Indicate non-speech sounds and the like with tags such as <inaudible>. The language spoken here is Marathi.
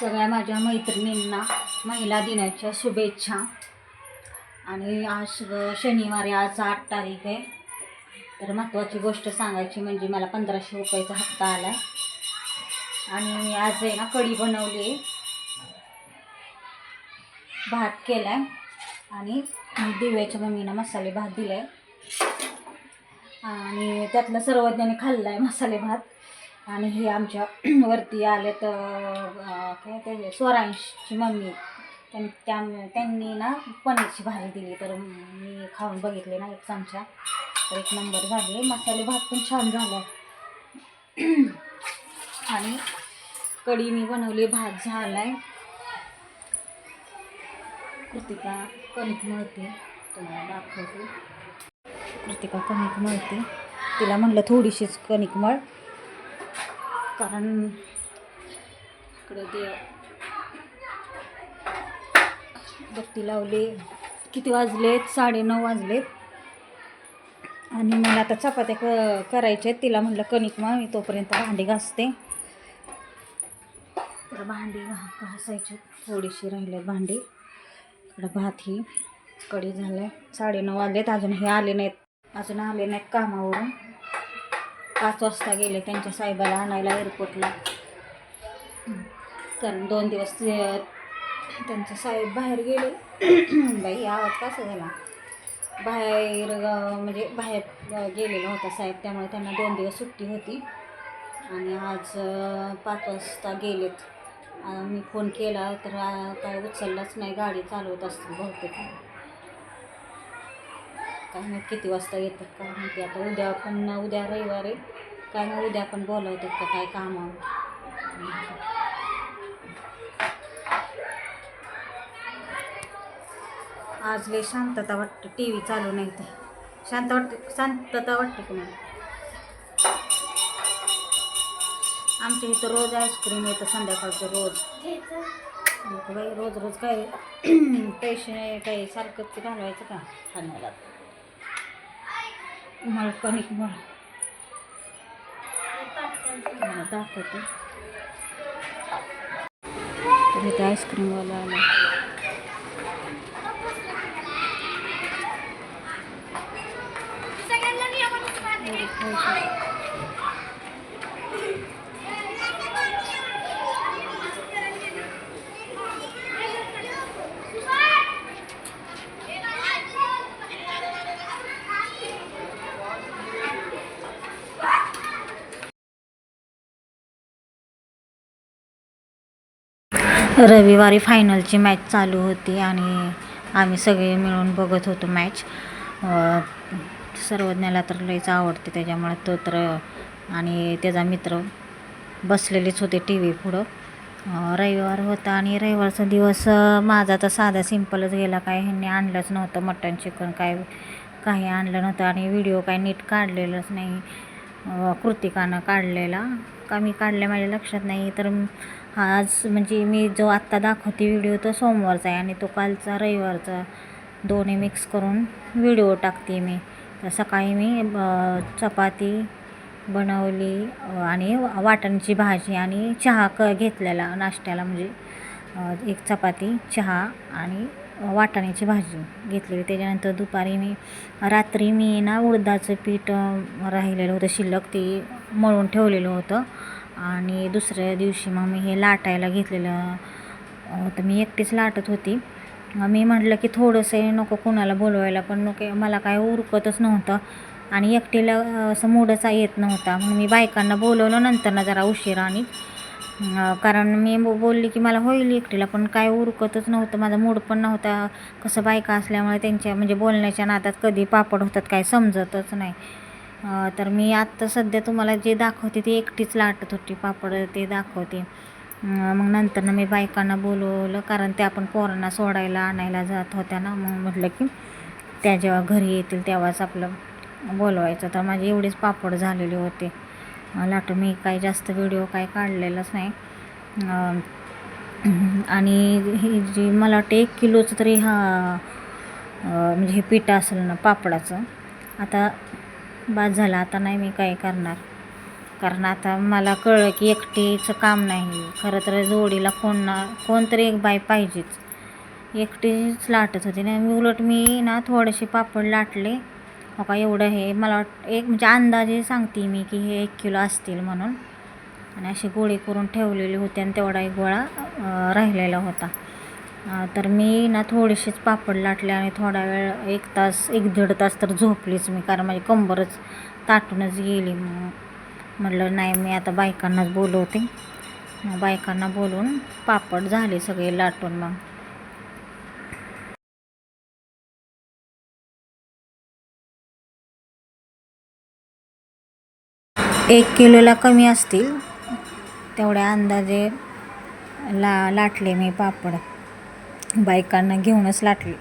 सगळ्या माझ्या मैत्रिणींना महिला दिनाच्या शुभेच्छा. आणि आज शनिवारी आज आठ तारीख आहे. तर महत्त्वाची गोष्ट सांगायची म्हणजे मला पंधराशे रुपयाचा हप्ता आला आहे आणि मी आज आहे ना कढी बनवली आहे. भात केला आहे आणि दिव्याच्या मम्मीनं मसाले भात दिला आहे आणि त्यातलं सर्वज्ञाने खाल्लं आहे मसाले भात. आणि हे आमच्या <clears throat> वरती आले तर काय ते स्वरांशची मम्मी. त्यां त्या त्यांनी ना पनीरची भाजी दिली. तर मी खाऊन बघितले ना एक चमचा. तर एक नंबर झाले. मसाले भात पण छान झाला. <clears throat> आणि कढी मी बनवली. भात झाला आहे कृतिका कणिक मिळते. तुम्हाला दाखवते. कृतिका कणिक मिळते. तिला म्हणलं थोडीशीच कणिक मळ. कारण इकडे ते बत्ती लावली. किती वाजलेत? साडेनऊ वाजलेत. आणि मला आता चपात्या क करायच्या आहेत. तिला म्हटलं कणिकमा मी तोपर्यंत भांडी घासते. तर भांडी घा घासायची थोडीशी राहिले भांडी. इकडं भात ही कढी झालं आहे साडेनऊ वाजलेत. अजून हे आले नाहीत. अजून आले नाहीत कामावरून. पाच वाजता गेले त्यांच्या साहेबाला आणायला एअरपोर्टला कारण दोन दिवस त्यांचे साहेब बाहेर गेले. <clears throat> बाई आवाज कसा झाला? बाहेर म्हणजे बाहेर गेलेला होता साहेब त्यामुळे त्यांना दोन दिवस सुट्टी होती. आणि आज पाच वाजता गेलेत. मी फोन केला तर काय उचललाच नाही गाडी चालवत असतील बहुतेक. काय माहीत किती वाजता येतात काय माहिती. आता उद्या पण उद्या रविवार आहे. काय मग उद्या पण बोलावतात का काय कामावर? आज लय शांतता वाटते टी व्ही चालू नाही ते शांत वाटते शांतता वाटते की नाही आमच्या इथं रोज आईस्क्रीम येतं संध्याकाळचं रोज. बाई रोज रोज काय? <clears throat> पैसे काही सारखं ते घालवायचं का? खाण्याला. मला कणिक मळ मला दाखवते. तर इथे आईस्क्रीमवाला आला. रविवारी फायनलची मॅच चालू होती आणि आम्ही सगळे मिळून बघत होतो मॅच सर्वज्ञाला तर लईच आवडते त्याच्यामुळे तो तर आणि त्याचा मित्र बसलेलेच होते टी व्ही पुढं रविवार होता आणि रविवारचा दिवस माझा तर साधा सिम्पलच गेला. काय ह्यांनी आणलंच नव्हतं मटण चिकन काय काही आणलं नव्हतं आणि व्हिडिओ काय नीट काढलेलंच नाही. कृतिकानं काढलेला. का मी काढल्या माझ्या लक्षात नाही तर आज म्हणजे मी जो आत्ता दाखवते व्हिडिओ तो सोमवारचा आहे आणि तो कालचा रविवारचा. दोन्ही मिक्स करून व्हिडिओ टाकते मी. तर सकाळी मी चपाती बनवली आणि वाटणची भाजी आणि चहा क घेतलेला नाश्त्याला म्हणजे एक चपाती चहा आणि वाटाण्याची भाजी घेतलेली. त्याच्यानंतर दुपारी मी रात्री मी ना उडदाचं पीठ राहिलेलं होतं शिल्लक ते मळून ठेवलेलं होतं. आणि दुसऱ्या दिवशी मग मी हे लाटायला घेतलेलं तर मी एकटीच लाटत होती. मी म्हटलं की थोडंसं हे नको कुणाला बोलवायला पण नको मला काय उरकतच नव्हतं आणि एकटीला असं मूडचा येत नव्हता. मग मी बायकांना बोलवलं नंतर ना जरा उशिरा आणि कारण मी बो- बोलली की मला होईल एकटीला पण काय उरकतच नव्हतं. माझा मूड पण नव्हता. कसं बायका असल्यामुळे त्यांच्या म्हणजे बोलण्याच्या नादात कधी पापड होतात काय समजतच नाही. तर मी आत्ता सध्या तुम्हाला जे दाखवते ते एकटीच लाटत होती पापड ते दाखवते. मग नंतर ना मी बायकांना बोलवलं कारण त्या आपण पोरांना सोडायला आणायला जात होत्या ना मग म्हटलं की त्या जेव्हा घरी येतील तेव्हाच आपलं बोलवायचं. तर माझे एवढेच पापड झालेले होते. अ, लाटून मी काही जास्त व्हिडिओ काय काढलेलाच नाही. आणि हे जे मला वाटतं एक किलोचं तरी हा म्हणजे हे पीठ असेल ना पापडाचं आता बाद झालं आता नाही मी काय करणार. कारण आता मला कळलं की एकटीचं काम नाही. खरं तर जोडीला कोण ना कोणतरी एक बाई पाहिजेच. एकटीच लाटत होती ना. मी उलट मी ना थोडेसे पापड लाटले. हो का एवढं हे मला वाट एक म्हणजे अंदाजे सांगते मी की हे एक किलो असतील म्हणून. आणि असे गोळे करून ठेवलेले होते आणि तेवढा एक गोळा राहिलेला होता. तर मी ना थोडेसेच पापड लाटले आणि थोडा वेळ एक तास एक दीड तास तर झोपलीच मी कारण माझी कंबरच ताटूनच गेली. मग म्हटलं नाही मी आता बायकांनाच बोलवते. मग बायकांना बोलवून पापड झाले सगळे लाटून मग. एक किलोला कमी असतील तेवढ्या अंदाजे ला लाटले मी पापड. बायकांना घेऊनच लाटली.